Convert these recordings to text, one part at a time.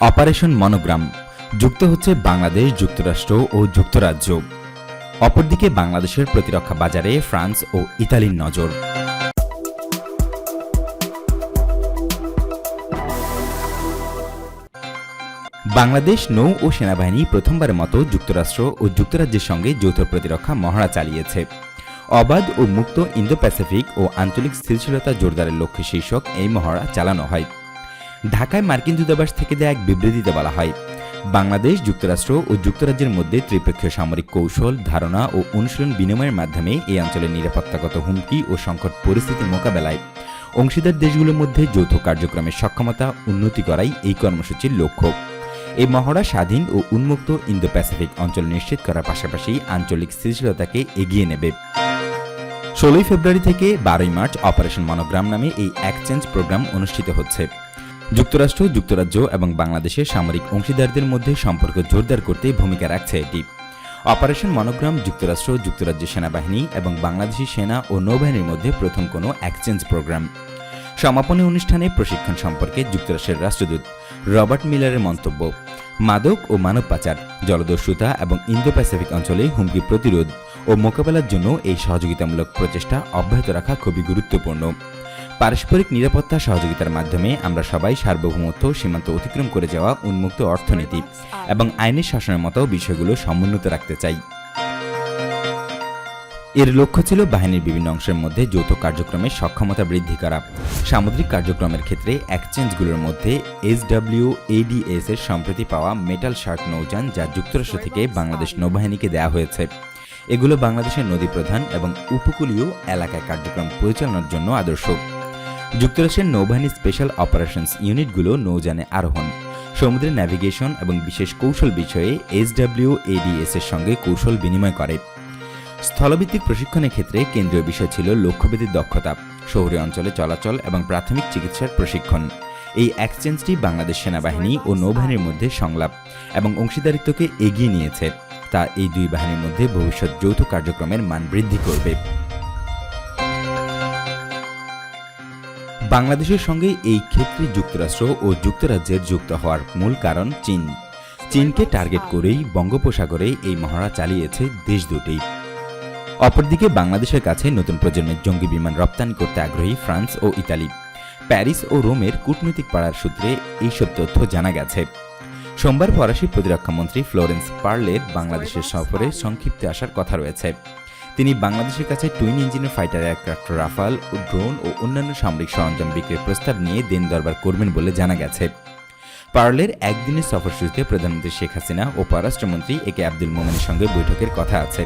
Operation monogram যুক্ত হচ্ছে বাংলাদেশ যুক্তরাষ্ট্র ও যুক্তরাজ্য। অপরদিকে বাংলাদেশের প্রতিরক্ষা বাজারে ফ্রান্স ও ইতালির নজর। বাংলাদেশ নৌ ও সেনাবাহিনী প্রথমবারের মতো যুক্তরাষ্ট্র ও যুক্তরাজ্যের সঙ্গে যৌথ প্রতিরক্ষা মহড়া চালিয়েছে। অবাধ ও মুক্ত ইন্দো প্যাসিফিক ও আঞ্চলিক স্থিতিশীলতা জোরদারের লক্ষ্যে শীর্ষক এই মহড়া চালানো হয়। ঢাকায় মার্কিন দূতাবাস থেকে দেয়া এক বিবৃতিতে বলা হয়, বাংলাদেশ যুক্তরাষ্ট্র ও যুক্তরাজ্যের মধ্যে ত্রিপক্ষীয় সামরিক কৌশল, ধারণা ও অনুশীলন বিনিময়ের মাধ্যমে এই অঞ্চলের নিরাপত্তাগত হুমকি ও সংকট পরিস্থিতি মোকাবেলায় অংশীদার দেশগুলোর মধ্যে যৌথ কার্যক্রমের সক্ষমতা উন্নতি করাই এই কর্মসূচির লক্ষ্য। এই মহড়া স্বাধীন ও উন্মুক্ত ইন্দো প্যাসিফিক অঞ্চল নিশ্চিত করার পাশাপাশি আঞ্চলিক স্থিতিশীলতাকে এগিয়ে নেবে। ষোলোই ফেব্রুয়ারি থেকে বারোই মার্চ অপারেশন মনোগ্রাম নামে এই এক্সচেঞ্জ প্রোগ্রাম অনুষ্ঠিত হচ্ছে। যুক্তরাষ্ট্র, যুক্তরাজ্য এবং বাংলাদেশের সামরিক অংশীদারদের মধ্যে সম্পর্ক জোরদার করতে ভূমিকা রাখছে এটি। অপারেশন মনোগ্রাম যুক্তরাষ্ট্র, যুক্তরাজ্য সেনাবাহিনী এবং বাংলাদেশি সেনা ও নৌবাহিনীর মধ্যে প্রথম কোনো এক্সচেঞ্জ প্রোগ্রাম সমাপনী অনুষ্ঠানে প্রশিক্ষণ সম্পর্কে যুক্তরাষ্ট্রের রাষ্ট্রদূত রবার্ট মিলারের মন্তব্য, মাদক ও মানব পাচার, জলদস্যুতা এবং ইন্দো প্যাসিফিক অঞ্চলে হুমকি প্রতিরোধ ও মোকাবেলার জন্য এই সহযোগিতামূলক প্রচেষ্টা অব্যাহত রাখা খুবই গুরুত্বপূর্ণ। পারস্পরিক নিরাপত্তা সহযোগিতার মাধ্যমে আমরা সবাই সার্বভৌমত্ব সীমান্ত অতিক্রম করে যাওয়া উন্মুক্ত অর্থনীতি এবং আইনের শাসনের মতো বিষয়গুলো সমুন্নত রাখতে চাই। এর লক্ষ্য ছিল বাহিনীর বিভিন্ন অংশের মধ্যে যৌথ কার্যক্রমের সক্ষমতা বৃদ্ধি করা। সামুদ্রিক কার্যক্রমের ক্ষেত্রে এক্সচেঞ্জগুলোর মধ্যে এসডব্লিউ এডিএস এর সম্প্রতি পাওয়া মেটাল শার্ক নৌযান যা যুক্তরাষ্ট্র থেকে বাংলাদেশ নৌবাহিনীকে দেওয়া হয়েছে। এগুলো বাংলাদেশের নদী প্রধান এবং উপকূলীয় এলাকায় কার্যক্রম পরিচালনার জন্য আদর্শ। যুক্তরাষ্ট্রের নৌবাহিনী স্পেশাল অপারেশনস ইউনিটগুলো নৌযানে আরোহণ। সমুদ্রে ন্যাভিগেশন এবং বিশেষ কৌশল বিষয়ে এসডব্লিউ এডিএস এর সঙ্গে কৌশল বিনিময় করে। স্থলভিত্তিক প্রশিক্ষণের ক্ষেত্রে কেন্দ্রীয় বিষয় ছিল লক্ষ্যভেদের দক্ষতা, শহরী অঞ্চলে চলাচল এবং প্রাথমিক চিকিৎসার প্রশিক্ষণ। এই এক্সচেঞ্জটি বাংলাদেশ সেনাবাহিনী ও নৌবাহিনীর মধ্যে সংলাপ এবং অংশীদারিত্বকে এগিয়ে নিয়েছে। তা এই দুই বাহিনীর মধ্যে ভবিষ্যৎ যৌথ কার্যক্রমের মান বৃদ্ধি করবে। বাংলাদেশের সঙ্গে এই ক্ষেত্রে যুক্তরাষ্ট্র ও যুক্তরাজ্যের যুক্ত হওয়ার মূল কারণ চীন। চীনকে টার্গেট করেই বঙ্গোপসাগরে এই মহড়া চালিয়েছে দেশ দুটি। অপরদিকে বাংলাদেশের কাছে নতুন প্রজন্মের জঙ্গি বিমান রপ্তানি করতে আগ্রহী ফ্রান্স ও ইতালি। প্যারিস ও রোমের কূটনৈতিক পাড়ার সূত্রে এইসব তথ্য জানা গেছে। সোমবার ফরাসি প্রতিরক্ষামন্ত্রী ফ্লোরেন্স পার্লের বাংলাদেশের সফরে সংক্ষিপ্তে আসার কথা রয়েছে। তিনি বাংলাদেশের কাছে টুইন ইঞ্জিনের ফাইটার এয়ারক্রাফট রাফাল ও ড্রোন ও অন্যান্য সামরিক সরঞ্জাম বিক্রির প্রস্তাব নিয়ে দেন দরবার করবেন বলে জানা গেছে। পার্লের একদিনের সফরসূচিতে প্রধানমন্ত্রী শেখ হাসিনা ও পররাষ্ট্রমন্ত্রী এ কে আব্দুল মোমেনের সঙ্গে বৈঠকের কথা আছে।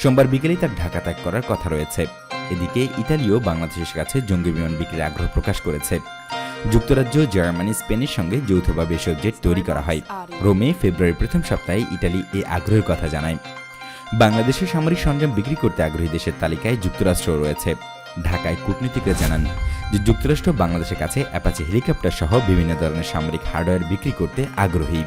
সোমবার বিকেলেই তার ঢাকা ত্যাগ করার কথা রয়েছে। এদিকে ইতালিও বাংলাদেশের কাছে জঙ্গি বিমান বিক্রির আগ্রহ প্রকাশ করেছে। যুক্তরাজ্য, জার্মানি, স্পেনের সঙ্গে যৌথভাবে এসব জেট তৈরি করা হয়। রোমে ফেব্রুয়ারির প্রথম সপ্তাহে ইটালি এ আগ্রহের কথা জানায়। বাংলাদেশের সামরিক সরঞ্জাম বিক্রি করতে আগ্রহী দেশের তালিকায় যুক্তরাষ্ট্র রয়েছে। ঢাকায় কূটনীতিকরা জানান যে যুক্তরাষ্ট্র বাংলাদেশের কাছে অ্যাপাচি হেলিকপ্টার সহ বিভিন্ন ধরনের সামরিক হার্ডওয়্যার বিক্রি করতে আগ্রহী।